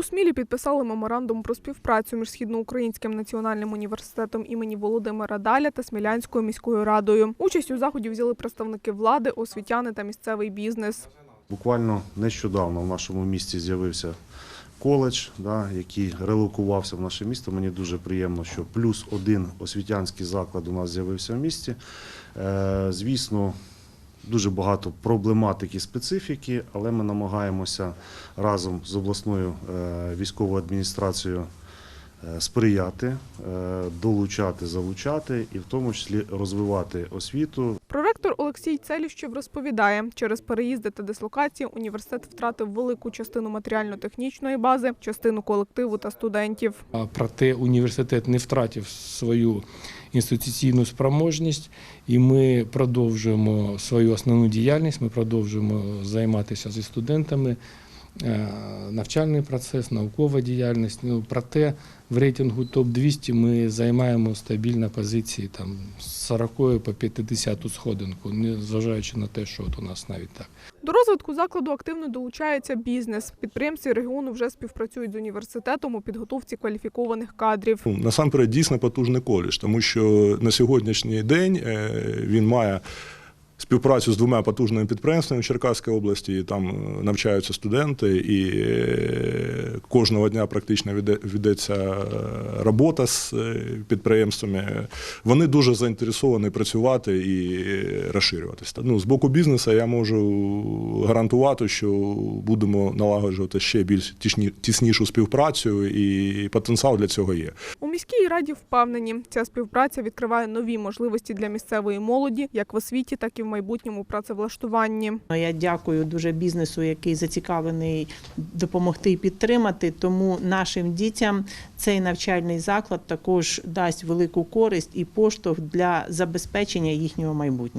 У Смілі підписали меморандум про співпрацю між Східноукраїнським національним університетом імені Володимира Даля та Смілянською міською радою. Участь у заході взяли представники влади, освітяни та місцевий бізнес. Буквально нещодавно в нашому місті з'явився коледж, да, який релокувався в наше місто. Мені дуже приємно, що плюс один освітянський заклад у нас з'явився в місті. Е, звісно, дуже багато проблематики, специфіки, але ми намагаємося разом з обласною е, військовою адміністрацією е, сприяти, е, долучати, залучати і в тому числі розвивати освіту, Проректор Олексій Целіщев розповідає, через переїзди та дислокації університет втратив велику частину матеріально-технічної бази, частину колективу та студентів. Проте університет не втратив свою інституційну спроможність, і ми продовжуємо свою основну діяльність. Ми продовжуємо займатися зі студентами. Е, Навчальний процес, наукова діяльність. Ну, проте в рейтингу топ 200 ми займаємо стабільно позиції там з 40 по 50 сходинку, не зважаючи на те, що от у нас навіть так. До розвитку закладу активно долучається бізнес. Підприємці регіону вже співпрацюють з університетом у підготовці кваліфікованих кадрів. Ну, Насамперед дійсно потужний коледж, тому що на сьогоднішній день е, він має співпрацю з двома потужними підприємствами в Черкаській області. і Там е, навчаються студенти, і е, кожного дня практично ведеться е, робота з підприємствами. Вони дуже заінтересовані працювати і розширюватися. Ну, з боку бізнесу я можу гарантувати, що будемо налагоджувати ще більш тісні- тіснішу співпрацю, і потенціал для цього є. Міській раді впевнені, ця співпраця відкриває нові можливості для місцевої молоді, як в освіті, так і в майбутньому працевлаштуванні. Ну, Я дякую дуже бізнесу, який зацікавлений допомогти і підтримати. Тому нашим дітям цей навчальний заклад також дасть велику користь і поштовх для забезпечення їхнього майбутнього.